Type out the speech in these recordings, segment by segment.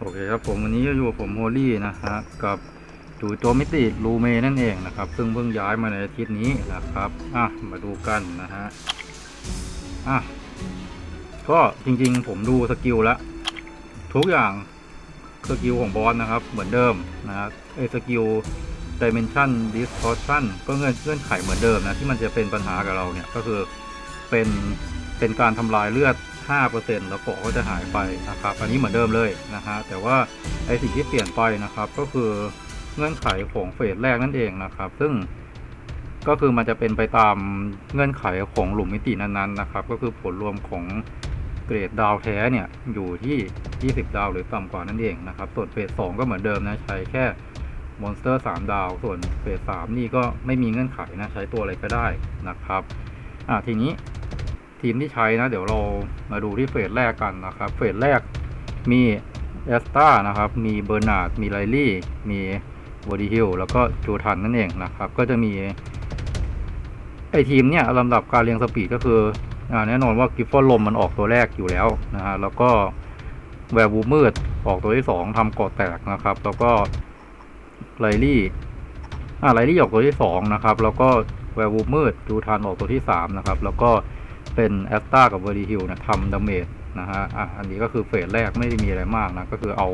โอเคครับผมวันนี้ก็อยู่กับผมโฮลี่นะฮะกับจู่โจมมิติลูเมนั่นเองนะครับ ซึ่งเพิ่งย้ายมาในอาทิตย์นี้นะครับอะมาดูกันนะฮะอะก็จริงๆ ผมดูสกิลล้วทุกอย่างสกิลของบอสนะครับ เหมือนเดิมนะฮะไอสกิล Dimension Distortion ก็เงื่อนเงื่อนไขเหมือนเดิมนะ ที่มันจะเป็นปัญหากับเราเนี่ย ก็คือเป็นเป็นการทำลายเลือด 5%แล้วเกาะก็จะหายไปนะครับ อันนี้เหมือนเดิมเลยนะฮะ แต่ว่าไอสิ่งที่เปลี่ยนไปนะครับก็คือเงื่อนไขของเฟสแรกนั่นเองนะครับ ซึ่งก็คือมันจะเป็นไปตามเงื่อนไขของหลุมมิตินั้นๆนะครับ ก็คือผลรวมของเกรดดาวแท้เนี่ยอยู่ที่ 20 ดาวหรือต่ำกว่านั่นเองนะครับ ส่วนเฟส2ก็เหมือนเดิมนะ ใช้แค่มอนสเตอร์3ดาว ส่วนเฟส3นี่ก็ไม่มีเงื่อนไขนะ ใช้ตัวอะไรก็ได้นะครับ อะทีนี้ ทีมที่ใช้นะ เดี๋ยวเรามาดูที่เฟสแรกกันนะครับ เฟสแรกมีเอสตานะครับ มีเบอร์นาร์ดมีไลลี่ มีวอดีฮิลแล้วก็จูทันนั่นเองนะครับ ก็จะมีไอทีมเนี่ยลำดับการเรียงสปีดก็คืออ่าแน่นอนว่ากิฟฟอนลมมันออกตัวแรกอยู่แล้วนะฮะแล้วก็แวร์บูมืดออกตัวที่2ทำกาะแตกนะครับ แล้วก็ไลลี่อ่าไลลี่ออกตัวที่สองนะครับ แล้วก็แวร์วูมืดจูทานออกตัวที่สามนะครับ แล้วก็ เป็นแอสตากับเวอร์ดีฮิลนะทำดาเมจนะฮะอะอันนี้ก็คือเฟสแรกไม่ได้มีอะไรมากนะ ก็คือเอา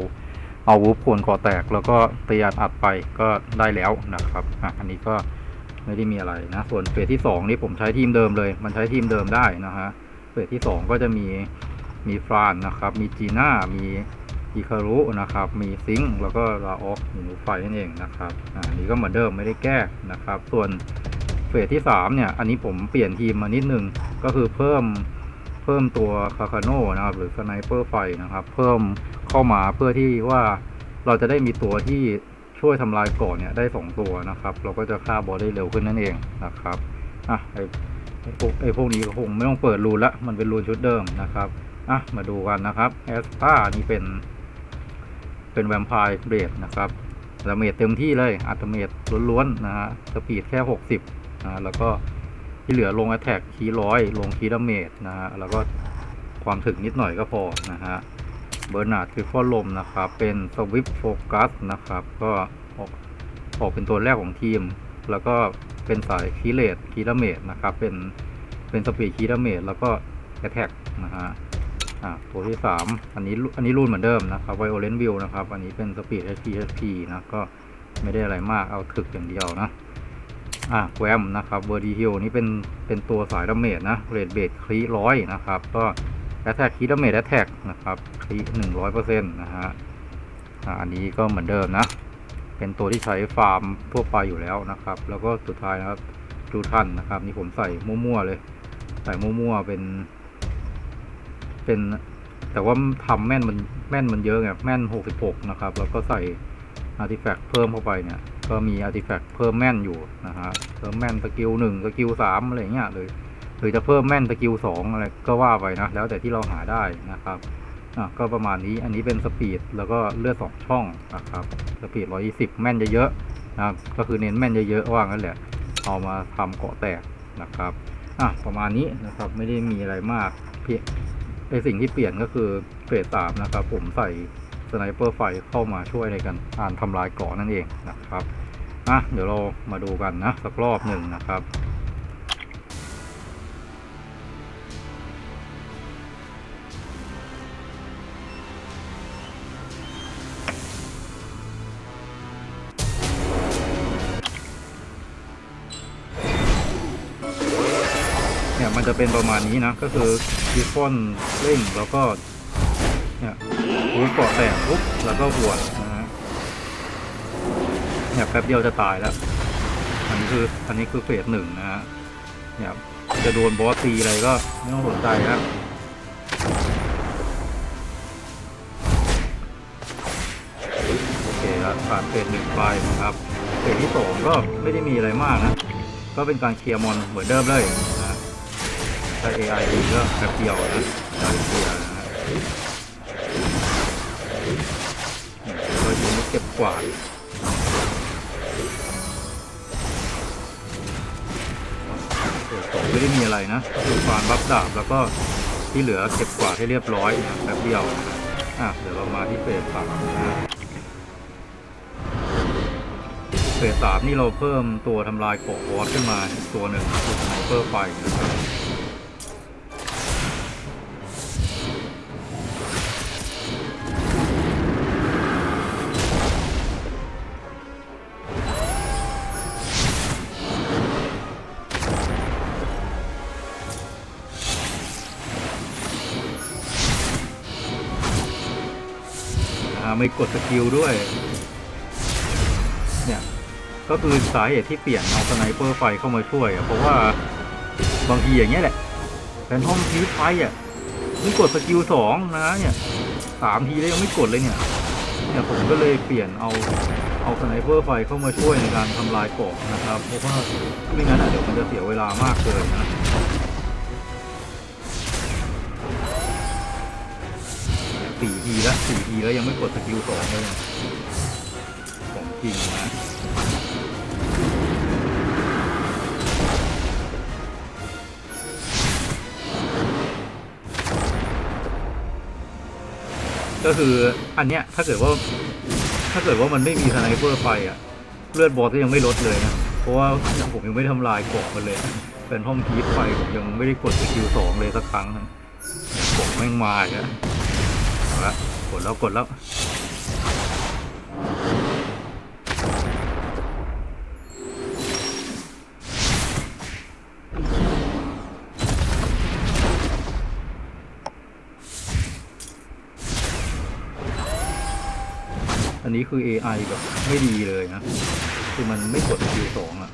เอาวูฟโคนคอแตก แล้วก็ตีอัดอัดไปก็ได้แล้วนะครับอะอันนี้ก็ไม่ได้มีอะไรนะ ส่วนเฟสที่สองนี่ผมใช้ทีมเดิมเลย มันใช้ทีมเดิมได้นะฮะ เฟสที่สองก็จะมีมีฟรานนะครับ มีจีน่า มีอิคารุนะครับ มีซิงค์แล้วก็ลาออกหนูไฟนั่นเองนะครับ อ่า นี้ก็เหมือนเดิมไม่ได้แก้นะครับ ส่วน ฟสที่สามเนี่ย อันนี้ผมเปลี่ยนทีมมานิดนึง ก็คือเพิ่มเพิ่มตัวคาคาโนนะครับ หรือสไนเปอร์ไฟนะครับ เพิ่มเข้ามาเพื่อที่ว่าเราจะได้มีตัวที่ช่วยทำลายก่อนเนี่ยได้สองตัวนะครับ เราก็จะฆ่าบอสได้เร็วขึ้นนั่นเองนะครับอะไอไอพวกไอพวกนี้ก็คงไม่ต้องเปิดรูนละมันเป็นรูนชุดเดิมนะครับอะมาดูกันนะครับแอสตานี่เป็น เป็นแวมไพร์เบรดนะครับดาเมจเต็มที่เลยอัตเมจล้วนๆนะฮะสปีดแค่ 60 นะแล้วก็ที่เหลือลง a t แทกคีร้อยลงคีดาเมจนะฮะแล้วก็ความถึกนิดหน่อยก็พอนะฮะเบอร์นาร์ดคริฟอลมนะครับ เป็นสวิปโฟกัสนะครับ ก็ออกออกเป็นตัวแรกของทีม แล้วก็เป็นสายคีเลตคีดาเมจนะครับ เป็นเป็นสปีดคีดาเมจแล้วก็ a t แทกนะฮะอ่าตัวที่สามอันนี้อันนี้รุ่นเหมือนเดิมนะครับไวโอเลนวิวนะครับ อันนี้เป็นสปีด HP HP นะก็ไม่ได้อะไรมากเอาถึกอย่างเดียวนะ อ่าแวมนะครับเวอร์ดีฮิลนี่เป็นเป็นตัวสายดาเมจนะเรดเบดคลีร้อยนะครับ ก็แอตแทกคลีดาเมจแอตแทกนะครับคลีหนึ่งร้อยเปอร์เซ็นต์นะฮะอ่าอันนี้ก็เหมือนเดิมนะ เป็นตัวที่ใช้ฟาร์มทั่วไปอยู่แล้วนะครับ แล้วก็สุดท้ายนะครับจูทันนะครับ นี่ผมใส่มั่วๆเลย ใส่มั่วๆเป็น เป็น แต่ว่าทำแม่นมันแม่นมันเยอะไงแม่น66นะครับ แล้วก็ใส่อาร์ติแฟกต์เพิ่มเข้าไปเนี่ย ก็มีอาร์ติแฟกต์เพิ่มแม่นอยู่นะฮะเพิ่มแม่นสกิลหนึ่งสกิลสามอะไรเงี้ยหรือหรือจะเพิ่มแม่นสกิลสองอะไรก็ว่าไปนะ แล้วแต่ที่เราหาได้นะครับอะก็ประมาณนี้อันนี้เป็นสปีดแล้วก็เลือดสองช่องนะครับสปีด120แม่นเยอะๆนะก็คือเน้นแม่นเยอะๆว่างั้นแหละ เอามาทำเกาะแตกนะครับอะประมาณนี้นะครับไม่ได้มีอะไรมากเพียงไอสิ่งที่เปลี่ยนก็คือเฟสสามนะครับ ผมใส่ สไนเปอร์ไฟเข้ามาช่วยในการอ่านทำลายเกาะนั่นเองนะครับอะเดี๋ยวเรามาดูกันนะสักรอบหนึ่งนะครับเนี่ยมันจะเป็นประมาณนี้นะ ก็คือคิฟฟอนเร่งแล้วก็เนี่ย หูเกาะแตกปุ๊บแล้วก็หัวนะฮะเนี่ยแป๊บเดียวจะตายแล้ว อันนี้คืออันนี้คือเฟสหนึ่งนะฮะเนี่ยจะโดนบอสตีอะไรก็ไม่ต้องสนใจนะโอเคครับผ่านเฟสหนึ่งไปนะครับเฟสที่สองก็ไม่ได้มีอะไรมากนะ ก็เป็นการเคลียร์มอนเหมือนเดิมเลยนะใช้ AI ดีก็แป๊บเดียวนะการเคลียร์นะฮะ ก็บกวาดเดี๋ยวต่อไม่ได้มีอะไรนะคือฟานบัฟดาบแล้วก็ที่เหลือเก็บกวาดให้เรียบร้อยแป๊บเดียวอะเดี๋ยวเรามาที่เฟสสามนะเฟสสามนี่เราเพิ่มตัวทำลายเกาะวอสขึ้นมาตัวหนึ่งคือไนเปอร์ไฟนะครับ อ่าไม่กดสกิลด้วย เนี่ย ก็คือสาเหตุที่เปลี่ยนเอาสไนเปอร์ไฟเข้ามาช่วยอะเพราะว่าบางทีอย่างเงี้ยแหละแฟนทอมพีไฟอะไม่กดสกิลสองนะเนี่ยสามทีแล้วยังไม่กดเลยเนี่ยเนี่ยผมก็เลยเปลี่ยนเอาเอาสไนเปอร์ไฟเข้ามาช่วยในการทำลายเกาะนะครับ เพราะว่าไม่งั้นอะเดี๋ยวมันจะเสียเวลามากเกินนะ สี่ทีแล้วสี่ทีแล้วยังไม่กดสกิลสองเลยของจริงนะก็คืออันเนี้ยถ้าเกิดว่า ถ้าเกิดว่ามันไม่มีสไนเปอร์ไฟอะ เลือดบอสก็ยังไม่ลดเลยนะ เพราะว่าผมยังไม่ทำลายเกาะมันเลย เป็นห้องพีทไฟผมยังไม่ได้กดสกิลสองเลยสักครั้งนะเกาะแม่งมาอีกแล้วเละ กดแล้วกดแล้ว อันนี้คือ AI แบบไม่ดีเลยนะ คือมันไม่กดคิวสองอะ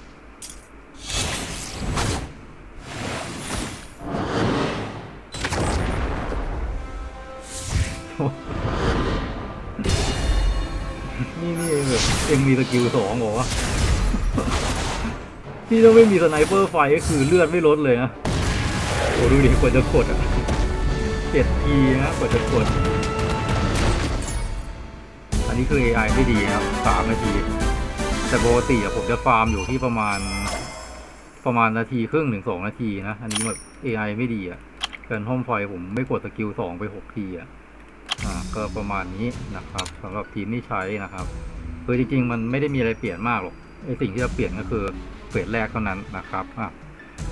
นี่นี่เองแบบเองมีสกิลสองเหรอวะที่ต้องไม่มีสไนเปอร์ไฟก็คือเลือดไม่ลดเลยนะโอ้ดูดิกว่าจะกดอะเจ็ดทีนะกว่าจะกด อันนี้คือ AI ไม่ดีครับสามนาที แต่ปกติอะผมจะฟาร์มอยู่ที่ประมาณ ประมาณนาทีครึ่งถึงสองนาทีนะ อันนี้แบบ AI ไม่ดีอะเกินห้องไฟผมไม่กดสกิลสองไปหกทีอะอ่า ก็ประมาณนี้นะครับสำหรับทีมที่ใช้นะครับคือจริงๆ มันไม่ได้มีอะไรเปลี่ยนมากหรอกไอสิ่งที่จะเปลี่ยนก็คือเฟสแรกเท่านั้นนะครับอะ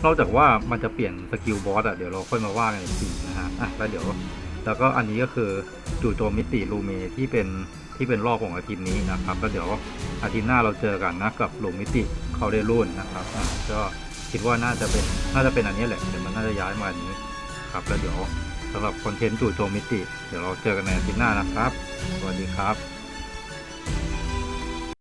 นอกจากว่ามันจะเปลี่ยนสกิลบอสอะเดี๋ยวเราค่อยมาว่ากันอีกทีนะฮะอะแล้วเดี๋ยวแล้วก็อันนี้ก็คือจู่โจมมิติลูเมที่เป็นที่เป็นรอบของอาทิตย์นี้นะครับแล้วเดี๋ยวอาทิตย์หน้าเราเจอกันนะกับลูมิติเขาได้รุ่นนะครับอะก็คิดว่าน่าจะเป็นน่าจะเป็นอันนี้แหละเดี๋ยวมันน่าจะย้ายมาอันนี้ครับแล้วเดี๋ยว สำหรับคอนเทนต์จู่โจมมิติ เดี๋ยวเราเจอกันในอาทิตย์หน้านะครับ สวัสดีครับ